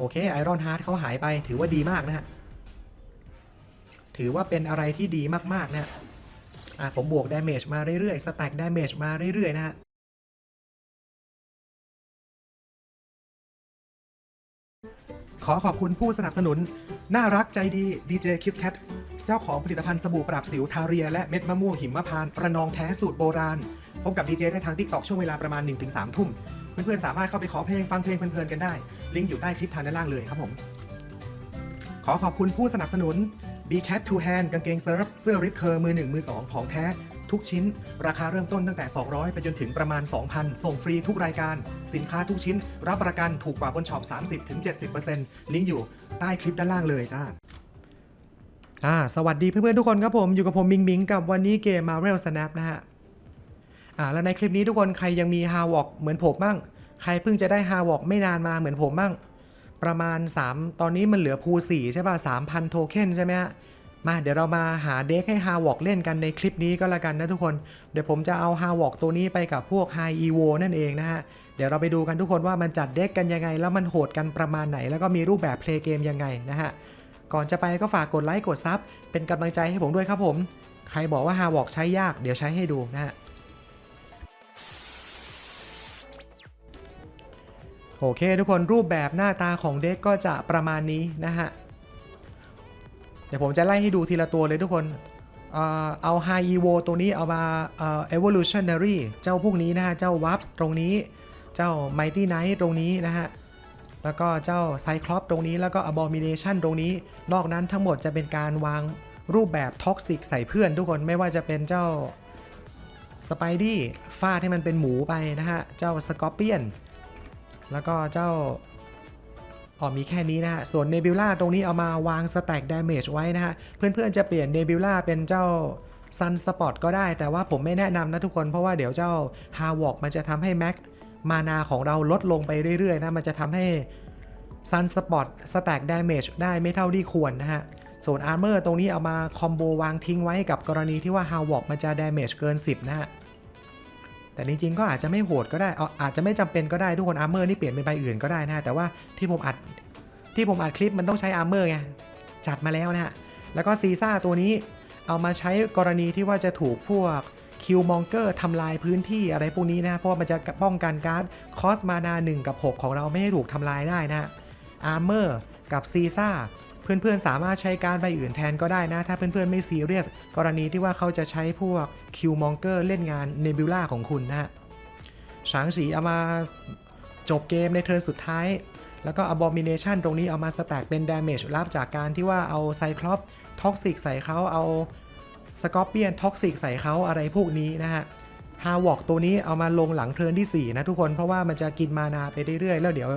โอเคไอรอนฮาร์ดเขาหายไปถือว่าดีมากนะฮะ ถือว่าเป็นอะไรที่ดีมากๆนะฮะอะผมบวกดาเมจมาเรื่อยๆ สแต็กดาเมจมาเรื่อยๆนะฮะขอขอบคุณผู้สนับสนุน น่ารักใจดี DJ Kiss Cat เจ้าของผลิตภัณฑ์สบู่ปราบสิวทาเรีย และเม็ดมะม่วงหิมพานต์ประนองแท้สูตรโบราณ พบกับ DJ ได้ทาง TikTok ช่วงเวลาประมาณ 1-3 ทุ่ม เพื่อนๆสามารถเข้าไปขอเพลงฟังเพลงเพลินๆกันได้ ลิงก์อยู่ใต้คลิปทางด้านล่างเลยครับผม ขอขอบคุณผู้สนับสนุน B Cat Two Hand กางเกงเซิร์ฟเสื้อริปเคอร์มือ 1 มือ 2 ของแท้ ทุกชิ้น ราคาเริ่มต้นตั้งแต่ 200 ไปจนถึงประมาณ 2,000 ส่งฟรีทุกรายการ สินค้าทุกชิ้น รับประกันถูกกว่าบนช็อป 30-70%ลิงก์อยู่ใต้คลิปด้านล่างเลยจ้าอ่าสวัสดีเพื่อนๆทุกคนครับผม อยู่กับผมมิงมิงกับวันนี้เกม Marvel Snap นะฮะ อ่าแล้วในคลิปนี้ทุกคนใครยังมีฮาวอกเหมือนผมบ้าง ใครเพิ่งจะได้ฮาวอกไม่นานมาเหมือนผมบ้าง ประมาณ 3 ตอนนี้มันเหลือพู4ใช่ป่ะ3,000โทเค็นใช่ไหมฮะมาเดี๋ยวเรามาหาเด็กให้ฮาวอกเล่นกันในคลิปนี้ก็แล้วกันนะทุกคน เดี๋ยวผมจะเอาฮาวอกตัวนี้ไปกับพวกไฮอีโวนั่นเองนะฮะ เดี๋ยวเราไปดูกันทุกคนว่ามันจัดเด็กกันยังไง แล้วมันโหดกันประมาณไหน แล้วก็มีรูปแบบเพลย์เกมยังไงนะฮะ ก่อนจะไปก็ฝากกดไลค์กดซับเป็นกำลังใจให้ผมด้วยครับผม ใครบอกว่าฮาวอกใช้ยากเดี๋ยวใช้ให้ดูนะฮะ โอเคทุกคนรูปแบบหน้าตาของเด็กก็จะประมาณนี้นะฮะ เดี๋ยวผมจะไล่ให้ดูทีละตัวเลยทุกคนเอ่อเอา High Evo ตัวนี้เอามาเอ่อ Evolutionary เจ้าพวกนี้นะฮะ เจ้า Warp ตรงนี้ เจ้า Mighty Knight ตรงนี้นะฮะ แล้วก็เจ้า Cyclops ตรงนี้แล้วก็ Abomination ตรงนี้ นอกนั้นทั้งหมดจะเป็นการวางรูปแบบท็อกซิกใส่เพื่อนทุกคนไม่ว่าจะเป็นเจ้าสไปดี้ฟาดให้มันเป็นหมูไปนะฮะ เจ้าสกอร์เปียน แล้วก็เจ้าอ๋อมีแค่นี้นะฮะ ส่วนเนบิ u ล่าตรงนี้เอามาวางสแต็กดาเมจไว้นะฮะ เพื่อนๆจะเปลี่ยนเนบิ u ล่าเป็นเจ้าซันสปอตก็ได้ แต่ว่าผมไม่แนะนำนะทุกคน เพราะว่าเดี๋ยวเจ้าฮาวอกมันจะทำให้แม็กมานาของเราลดลงไปเรื่อยๆนะ มันจะทำให้ซันสปอตสแต็กดาเมจได้ไม่เท่าที่ควรนะฮะ ส่วนอาร์เมอร์ตรงนี้เอามาคอมโบวางทิ้งไว้กับกรณีที่ว่าฮาวอกมันจะดาเมจเกิน 10 นะฮะ แต่จริงๆก็อาจจะไม่โหดก็ได้เอาอาจจะไม่จำเป็นก็ได้ทุกคนอาร์เมอร์นี่เปลี่ยนเป็นใบอื่นก็ได้นะแต่ว่าที่ผมอัดที่ผมอัดคลิปมันต้องใช้อาร์เมอร์ไงจัดมาแล้วนะฮะแล้วก็ซีซ่าตัวนี้เอามาใช้กรณีที่ว่าจะถูกพวกคิวมองเกอร์ทำลายพื้นที่อะไรพวกนี้นะเพราะมันจะป้องกันการ์ดคอสมานา1กับ 6 ของเราไม่ให้ถูกทำลายได้นะอาร์เมอร์กับซีซ่า เพื่อนๆ สามารถใช้การใบอื่นแทนก็ได้นะ ถ้าเพื่อนๆ ไม่ซีเรียส กรณีที่ว่าเขาจะใช้พวกคิวมองเกอร์เล่นงานเนบิ u ล่าของคุณนะฮะฉางสีเอามาจบเกมในเทิร์นสุดท้าย แล้วก็ Abomination ตรงนี้เอามาสแต็กเป็น Damage รับจากการที่ว่าเอาไซคลอปท็อกซิกใส่เขาเอาสกอ r เปียนท็อกซิกใส่เขาอะไรพวกนี้นะฮะฮาวอกตัวนี้เอามาลงหลังเทิร์นที่ 4 นะทุกคนเพราะว่ามันจะกินมานาไปเรื่อยๆ แล้วเดี๋ยว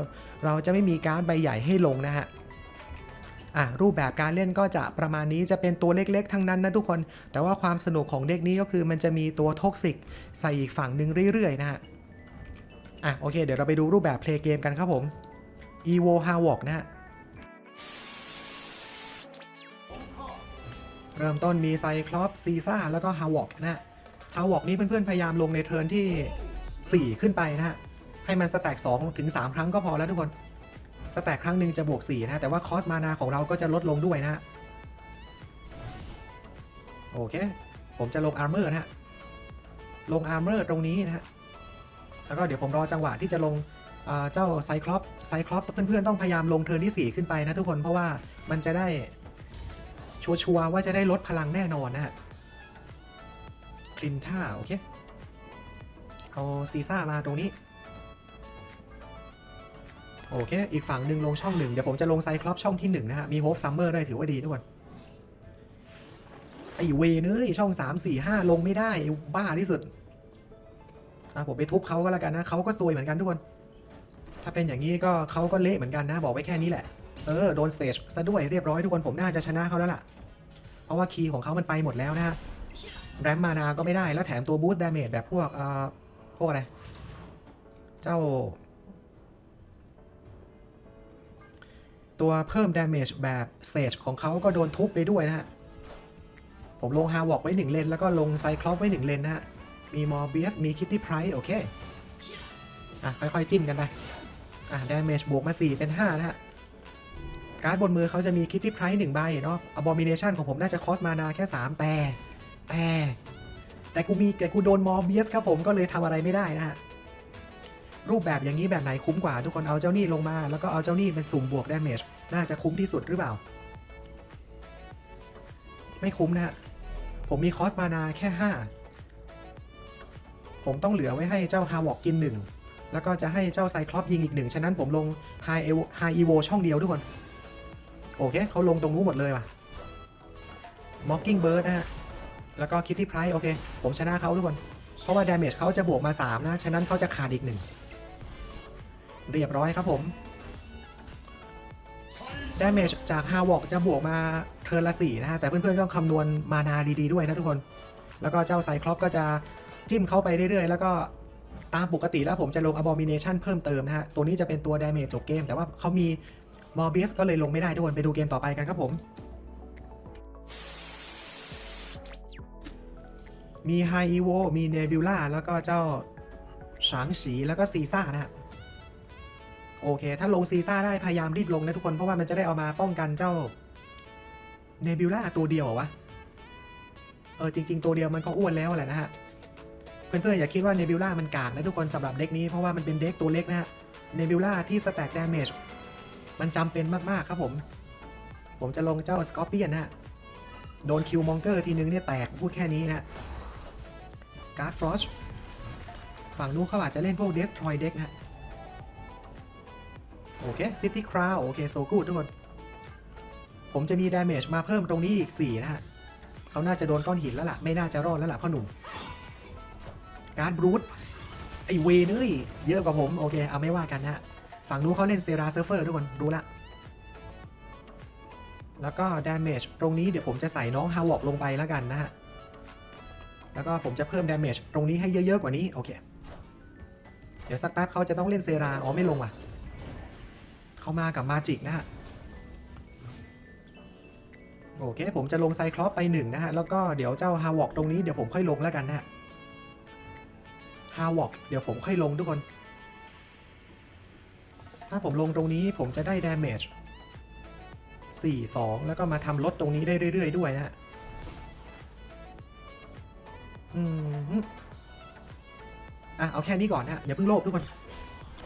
เราจะไม่มีการ์ดใบใหญ่ให้ลงนะฮะ อะรูปแบบการเล่นก็จะประมาณนี้จะเป็นตัวเล็กๆ ทั้งนั้นนะทุกคน แต่ว่าความสนุกของเด็กนี้ก็คือมันจะมีตัวท็อกซิกใส่อีกฝั่งหนึ่งเรื่อยๆนะฮะอะโอเค เดี๋ยวเราไปดูรูปแบบเพลย์เกมกันครับผม evo h a w o k นะฮะเริ่มต้นมีไซคลอปซีซ่าแล้วก็ฮาวอกนะฮะฮาวอกนี้เพื่อนๆ พยายามลงในเทิร์นที่ 4 ขึ้นไปนะฮะ ให้มันสแต็ก2ถึง3ครั้งก็พอแล้วทุกคน สแต็กครั้งหนึ่งจะบวก4นะฮะแต่ว่าคอสมานาของเราก็จะลดลงด้วยนะโอเค ผมจะลงอาร์เมอร์นะฮะ ลงอาร์เมอร์ตรงนี้นะฮะ แล้วก็เดี๋ยวผมรอจังหวะที่จะลงเจ้าไซคลอปไซคลอปเพื่อนๆต้องพยายามลงเทิร์นที่ 4 ขึ้นไปนะทุกคนเพราะว่ามันจะได้ชัวร์ว่าจะได้ลดพลังแน่นอนนะฮะคลินท่าโอเค เอาซีซ่ามาตรงนี้ โอเค อีกฝั่งหนึ่งลงช่องหนึ่งเดี๋ยวผมจะลงไซคลอปช่องที่หนึ่งนะฮะ มีโฮปซัมเมอร์ด้วยถือว่าดีทุกคน ไอเวเนยช่อง3 4 5ลงไม่ได้ บ้าที่สุด อะผมไปทุบเขาก็แล้วกันนะเขาก็ซวยเหมือนกันทุกคน ถ้าเป็นอย่างนี้ก็เขาก็เละเหมือนกันนะ บอกไว้แค่นี้แหละ เออโดนสเตจซะด้วยเรียบร้อยทุกคนผมน่าจะชนะเขาแล้วล่ะ เพราะว่าคีย์ของเขามันไปหมดแล้วนะฮะแรมมานาก็ไม่ได้แล้วแถมตัวบูสต์ดาเมจแบบพวกเอ่อพวกอะไร เจ้า ตัวเพิ่มดาเมจแบบเซจของเขาก็โดนทุบไปด้วยนะฮะ ผมลงฮาวอกไว้หนึ่งเลน แล้วก็ลงไซคลอปไว้หนึ่งเลนนะฮะ มีมอร์เบียสมีคิตตี้ไพรส์โอเค อะ ค่อยๆจิ้มกันไป อะดาเมจบวกมา 4 เป็น 5 นะฮะ การ์ดบนมือเขาจะมีคิตตี้ไพรส์หนึ่งใบเนาะ Abomination ของผมน่าจะคอสมานาแค่ 3 แต่ แต่ แต่กูมีแต่กูโดนมอร์เบียสครับผมก็เลยทำอะไรไม่ได้นะฮะ รูปแบบอย่างนี้แบบไหนคุ้มกว่า ทุกคนเอาเจ้านี่ลงมา แล้วก็เอาเจ้านี่เป็นสุ่มบวกดาเมจน่าจะคุ้มที่สุดหรือเปล่า ไม่คุ้มนะฮะผมมีคอสมานาแค่ 5 ผมต้องเหลือไว้ให้เจ้าฮาวอกกินหนึ่งแล้วก็จะให้เจ้าไซคลอปยิงอีกหนึ่งฉะนั้นผมลง High Evo High Evo ช่องเดียวทุกคน โอเคเขาลงตรงนู้นหมดเลยว่ะ Mocking Bird นะฮะแล้วก็ Kitty Price โอเค ผมชนะเขาทุกคน เพราะว่า Damage เขาจะบวกมา 3 นะ ฉะนั้นเขาจะขาดอีกหนึ่ง เรียบร้อยครับผม Damage จาก h a w o k จะบวกมาเทิร์นละ4นะฮะ แต่เพื่อนๆต้องคำนวณมานาดีๆด้วยนะทุกคน แล้วก็เจ้าไซคลอปก็จะจิ้มเข้าไปเรื่อยๆ แล้วก็ตามปกติแล้วผมจะลง Abomination เพิ่มเติมนะฮะ ตัวนี้จะเป็นตัว Damage จบเกม แต่ว่าเขามี Morbius ก็เลยลงไม่ได้ทุกคน ไปดูเกมต่อไปกันครับผม มี High Evo มี Nebula แล้วก็เจ้าฉางฉีแล้วก็ซีซ่านะฮะ โอเค ถ้าลงซีซ่าได้พยายามรีบลงนะทุกคนเพราะว่ามันจะได้เอามาป้องกันเจ้า Nebula ตัวเดียวเหรอวะเออจริง ๆ ตัวเดียวมันก็อ้วนแล้วแหละนะฮะเพื่อนๆอย่าคิดว่า Nebula มันกากนะทุกคนสำหรับเด็กนี้เพราะว่ามันเป็นเด็กตัวเล็กนะฮะ Nebula ที่ Stack Damage มันจำเป็นมากๆครับผม ผมจะลงเจ้า Scorpion นะฮะโดนคิวมองเกอร์ทีนึงเนี่ยแตกพูดแค่นี้นะฮะการ์ดฟรอชฝั่งนู้นเขาอาจจะเล่นพวก Destroy Deck นะฮะ โอเค City Crown โอเคโซกูดทุกคน ผมจะมี Damage มาเพิ่มตรงนี้อีก 4 นะฮะเขาน่าจะโดนก้อนหินแล้วล่ะ ไม่น่าจะรอดแล้วล่ะพ่อหนุ่ม การ์ดบรูทไอเวนเอ้ยเยอะกว่าผม โอเค เอาไม่ว่ากันนะฮะฝั่งนู้นเขาเล่นเซราเซฟเฟอร์ทุกคนรู้ละแล้วก็ Damage ตรงนี้เดี๋ยวผมจะใส่น้องฮาวอกลงไปแล้วกันนะฮะ แล้วก็ผมจะเพิ่ม Damage ตรงนี้ให้เยอะๆกว่านี้ โอเค เดี๋ยวสักแป๊บเขาจะต้องเล่นเซรา อ๋อไม่ลงว่ะ เขามากับมาจิกนะฮะโอเค ผมจะลงไซคลอปไปหนึ่งนะฮะ แล้วก็เดี๋ยวเจ้าฮาวอกตรงนี้เดี๋ยวผมค่อยลงแล้วกันนะฮะฮาวอกเดี๋ยวผมค่อยลงทุกคน ถ้าผมลงตรงนี้ผมจะได้ damage 4 2 แล้วก็มาทำลดตรงนี้ได้เรื่อย ๆ ด้วยนะฮะอืมฮึอะเอาแค่นี้ก่อนนะอย่าเพิ่งโลภทุกคน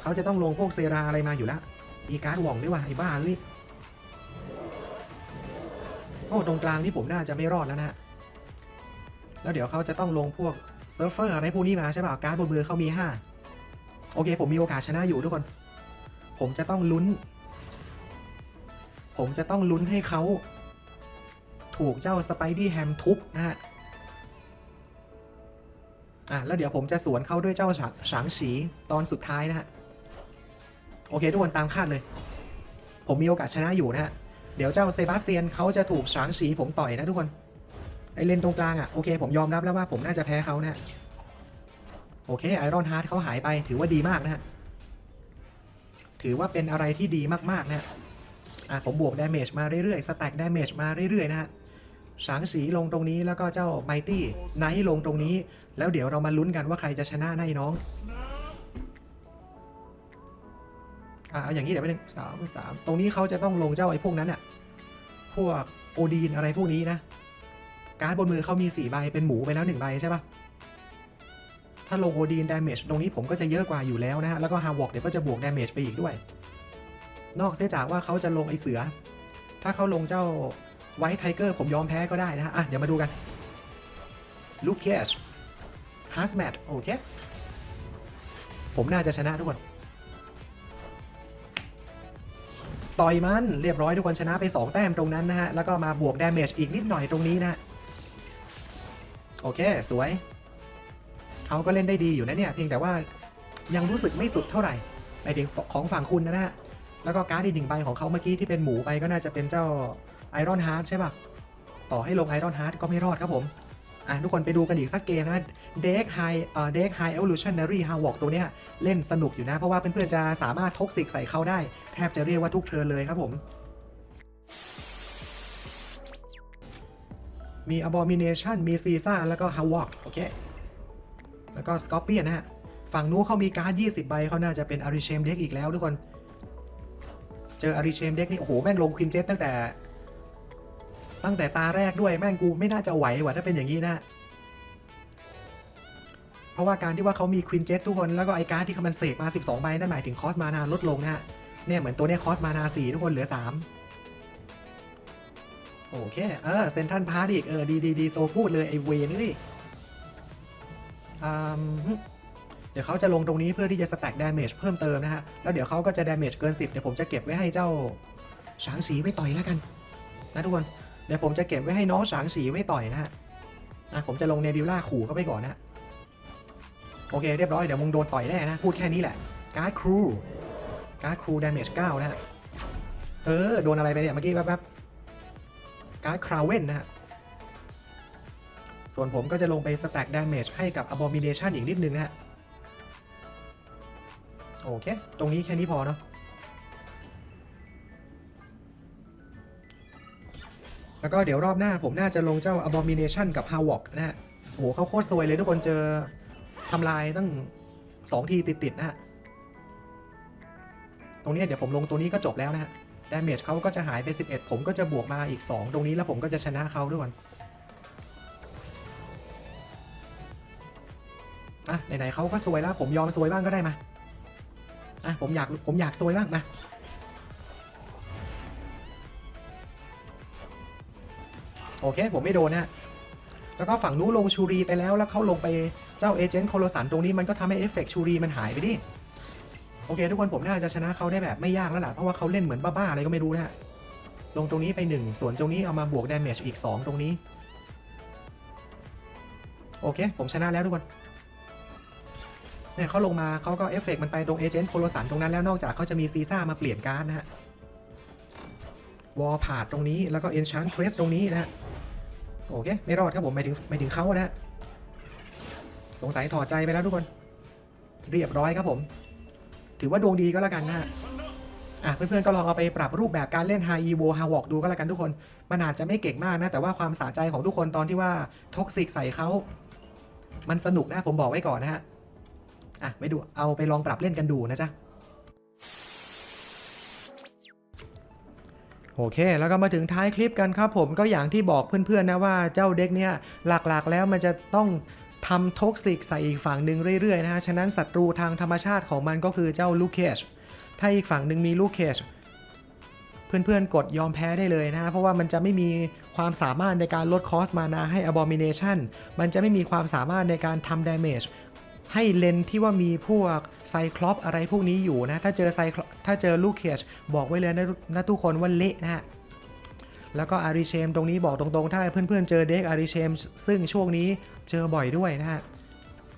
เขาจะต้องลงพวกเซราอะไรมาอยู่แล้ว มีการ์ดหว่องด้วยว่ะไอ้บ้าเอ้ยโอ้ตรงกลางนี่ผมน่าจะไม่รอดแล้วนะแล้วเดี๋ยวเขาจะต้องลงพวกเซิร์ฟเฟอร์อะไรพวกนี้มาใช่ป่ะการ์ดบนมือเขามี 5 โอเค ผมมีโอกาสชนะอยู่ทุกคน ผมจะต้องลุ้น ผมจะต้องลุ้นให้เขาถูกเจ้าสไปดี้แฮมทุบนะฮะอะแล้วเดี๋ยวผมจะสวนเขาด้วยเจ้าฉางฉางฉีตอนสุดท้ายนะฮะ โอเคทุกคนตามคาดเลย ผมมีโอกาสชนะอยู่นะฮะ เดี๋ยวเจ้าเซบาสเตียนเขาจะถูกฉางฉีผมต่อยนะทุกคน ไอเลนตรงกลางอะโอเคผมยอมรับแล้วว่าผมน่าจะแพ้เขานะโอเคไอรอนฮาร์ดเขาหายไปถือว่าดีมากนะฮะ ถือว่าเป็นอะไรที่ดีมากๆนะฮะอะผมบวกดาเมจมาเรื่อยๆ สแต็กดาเมจมาเรื่อยๆนะฮะฉางสีลงตรงนี้แล้วก็เจ้าไมตี้ไนท์ลงตรงนี้ แล้วเดี๋ยวเรามาลุ้นกันว่าใครจะชนะนะไอ้น้อง อะเอาอย่างนี้เดี๋ยวไปหนึ่งสามสามตรงนี้เขาจะต้องลงเจ้าไอ้พวกนั้นอะพวกโอดีนอะไรพวกนี้นะ การ์ดบนมือเขามีสี่ใบเป็นหมูไปแล้วหนึ่งใบใช่ปะถ้าลงโอดีนดาเมจตรงนี้ผมก็จะเยอะกว่าอยู่แล้วนะฮะ แล้วก็ฮาวอกเดี๋ยวก็จะบวกดาเมจไปอีกด้วย นอกเสียจากว่าเขาจะลงไอเสือ ถ้าเขาลงเจ้าไวท์ไทเกอร์ผมยอมแพ้ก็ได้นะฮะ อะ เดี๋ยวมาดูกันลูคเคชฮาร์สแมทโอเค ผมน่าจะชนะทุกคน ต่อยมันเรียบร้อยทุกคนชนะไป 2 แต้มตรงนั้นนะฮะ แล้วก็มาบวกดาเมจอีกนิดหน่อยตรงนี้นะ โอเค สวย เขาก็เล่นได้ดีอยู่นะเนี่ย เพียงแต่ว่ายังรู้สึกไม่สุดเท่าไหร่ไปถึงของฝั่งคุณนะฮะ แล้วก็การ์ดอีกหนึ่งใบของเขาเมื่อกี้ที่เป็นหมูไปก็น่าจะเป็นเจ้าไอรอนฮาร์ดใช่ปะต่อให้ลงไอรอนฮาร์ดก็ไม่รอดครับผม อะทุกคนไปดูกันอีกสักเกมนะเด็กไฮเอ่อเด็กไฮเอ v ลูชันนารีฮาวอกตัวเนี้ยเล่นสนุกอยู่นะ เพราะว่าเพื่อนๆจะสามารถทกสิกใส่เขาได้ แทบจะเรียกว่าทุกเทิร์นเลยครับผม มี Abomination มีซีซ่าแล้วก็ฮาวอกโอเค แล้วก็ Scorpion นะฮะ ฝั่งนู้นเขามีการ์ด20 ใบเขาน่าจะเป็นอาริเชมเด็กอีกแล้วทุกคน เจออาริเชมเด็กนี่โอ้โหแม่งลงควินเจ็ตตั้งแต่ ตั้งแต่ตาแรกด้วยแม่งกูไม่น่าจะไหวว่ะถ้าเป็นอย่างนี้นะ เพราะว่าการที่ว่าเขามีควินเจ็ตทุกคนแล้วก็ไอการ์ดที่มันเสกมา 12 ใบนั่นหมายถึงคอสมานาลดลงนะเนี่ยเหมือนตัวเนี้ยคอสมานา4ทุกคนเหลือ 3 โอเคเออเซนทันพาร์ตอีกเออดีดีดีโซพูดเลยไอเวนี่เดี๋ยวเขาจะลงตรงนี้เพื่อที่จะสแต็กดาเมจเพิ่มเติมนะฮะ แล้วเดี๋ยวเขาก็จะดาเมจเกิน 10 เดี๋ยวผมจะเก็บไว้ให้เจ้าฉางสีไว้ต่อยแล้วกัน นะทุกคน เดี๋ยวผมจะเก็บไว้ให้น้องฉางสีไว้ต่อยนะฮะอะผมจะลงเนบิวล่าขู่เข้าไปก่อนนะ โอเคเรียบร้อยเดี๋ยวมึงโดนต่อยแน่นะ พูดแค่นี้แหละ การ์ดครูการ์ดครูดาเมจ9นะฮะ เออ โดนอะไรไปเนี่ย เมื่อกี้แป๊บๆการ์ดคราวเวนนะฮะ ส่วนผมก็จะลงไปสแต็กดาเมจให้กับ Abomination อีกนิดนึงนะฮะ โอเค ตรงนี้แค่นี้พอเนาะ แล้วก็เดี๋ยวรอบหน้าผมน่าจะลงเจ้า Abomination กับ Havoc นะฮะโอ้โหเขาโคตรซวยเลยทุกคนเจอทำลายตั้ง 2 ทีติดๆนะฮะ ตรงนี้เดี๋ยวผมลงตัวนี้ก็จบแล้วนะฮะดาเมจเขาก็จะหายไป 11 ผมก็จะบวกมาอีก 2 ตรงนี้แล้วผมก็จะชนะเขาด้วยกันอะไหนๆเขาก็ซวยแล้ว ผมยอมซวยบ้างก็ได้มาอะผมอยากผมอยากซวยบ้างมา โอเค ผมไม่โดนนะฮะแล้วก็ฝั่งนู้นลงชูรีไปแล้วแล้วเขาลงไปเจ้าเอเจนต์โคโลสันตรงนี้มันก็ทำให้เอฟเฟกต์ชูรีมันหายไปดิโอเค ทุกคนผมน่าจะชนะเขาได้แบบไม่ยากแล้วล่ะเพราะว่าเขาเล่นเหมือนบ้าๆอะไรก็ไม่รู้นะฮะลงตรงนี้ไป 1 ส่วนตรงนี้เอามาบวกดาเมจอีก 2 ตรงนี้ โอเค ผมชนะแล้วทุกคนเนี่ยเขาลงมาเขาก็เอฟเฟกต์มันไปตรงเอเจนต์โคโลสันตรงนั้นแล้วนอกจากเขาจะมีซีซ่ามาเปลี่ยนการ์ดนะฮะ วอลพาตรงนี้แล้วก็เอนชานเทรสตรงนี้นะฮะโอเค ไม่รอดครับผมหมายถึงหมายถึงเขานะฮะสงสัยถอดใจไปแล้วทุกคน เรียบร้อยครับผม ถือว่าดวงดีก็แล้วกันนะฮะอะเพื่อนๆก็ลองเอาไปปรับรูปแบบการเล่น High Evo h a w o k ดูก็แล้วกันทุกคน มันอาจจะไม่เก่งมากนะ แต่ว่าความสะใจของทุกคนตอนที่ว่าท็อกซิกใส่เขามันสนุกนะผมบอกไว้ก่อนนะฮะอะไปดูเอาไปลองปรับเล่นกันดูนะจ๊ะ โอเค แล้วก็มาถึงท้ายคลิปกันครับผมก็อย่างที่บอกเพื่อนๆนะว่าเจ้าเด็กเนี่ยหลักๆแล้วมันจะต้องทำท็อกซิกใส่อีกฝั่งหนึ่งเรื่อยๆนะฮะ ฉะนั้นศัตรูทางธรรมชาติของมันก็คือเจ้าลูเคชถ้าอีกฝั่งหนึ่งมีลูเคชเพื่อนๆ กดยอมแพ้ได้เลยนะฮะเพราะว่ามันจะไม่มีความสามารถในการลดคอสมานาให้ Abomination มันจะไม่มีความสามารถในการทำ damage ให้เลนที่ว่ามีพวกไซคลอปอะไรพวกนี้อยู่นะ ถ้าเจอไซคลถ้าเจอลูเคชบอกไว้เลยนะนะทุกคนว่าเละนะฮะ แล้วก็อาริเชมตรงนี้บอกตรงๆ ถ้าเพื่อนๆเจอเด็กอาริเชม ซึ่งช่วงนี้เจอบ่อยด้วยนะฮะ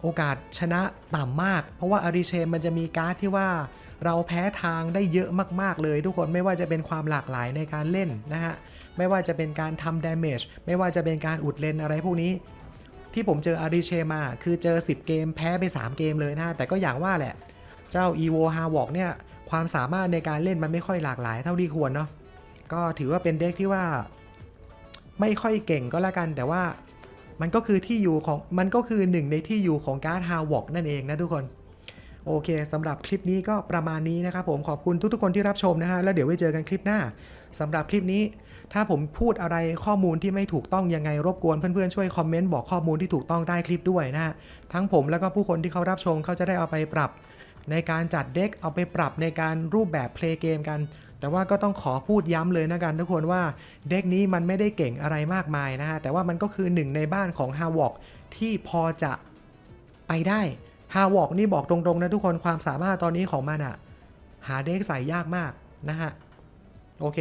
โอกาสชนะต่ำมาก เพราะว่าอาริเชมมันจะมีการ์ดที่ว่าเราแพ้ทางได้เยอะมากๆเลย ทุกคนไม่ว่าจะเป็นความหลากหลายในการเล่นนะฮะ ไม่ว่าจะเป็นการทำ damage ไม่ว่าจะเป็นการอุดเลนอะไรพวกนี้ ที่ผมเจออาริเชมา คือเจอ 10 เกมแพ้ไป 3 เกมเลยนะ แต่ก็อย่างว่าแหละ เจ้า evo h a w o k เนี่ย ความสามารถในการเล่นมันไม่ค่อยหลากหลายเท่าที่ควรเนาะก็ถือว่าเป็นเด็กที่ว่า ไม่ค่อยเก่งก็แล้วกัน แต่ว่ามันก็คือที่อยู่ของมันก็คือหนึ่งในที่อยู่ของการ์ดฮาวอกนั่นเองนะทุกคนโอเคสำหรับคลิปนี้ก็ประมาณนี้นะครับผมขอบคุณทุกๆคนที่รับชมนะฮะแล้วเดี๋ยวไว้เจอกันคลิปหน้าสำหรับคลิปนี้ ถ้าผมพูดอะไรข้อมูลที่ไม่ถูกต้องยังไงรบกวนเพื่อนๆช่วยคอมเมนต์บอกข้อมูลที่ถูกต้องใต้คลิปด้วยนะฮะทั้งผมแล้วก็ผู้คนที่เขารับชมเขาจะได้เอาไปปรับ ในการจัดเด็กเอาไปปรับในการรูปแบบเพลย์เกมกัน แต่ว่าก็ต้องขอพูดย้ำเลยนะกันทุกคนว่าเด็กนี้มันไม่ได้เก่งอะไรมากมายนะฮะแต่ว่ามันก็คือหนึ่งในบ้านของ h a w o k ที่พอจะไปได้ h a w o k นี่บอกตรงๆนะทุกคนความสามารถตอนนี้ของมันอะหาเด็กใส่ยากมากนะฮะโอเค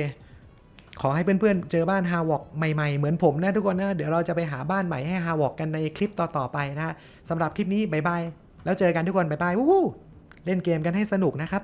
ขอให้เพื่อนๆ เจอบ้านฮาวอกใหม่ๆ เหมือนผมนะทุกคนนะ เดี๋ยวเราจะไปหาบ้านใหม่ให้ฮาวอกกันในคลิปต่อๆไปนะฮะสำหรับคลิปนี้บายบายแล้วเจอกันทุกคนบายบายวู้เล่นเกมกันให้สนุกนะครับ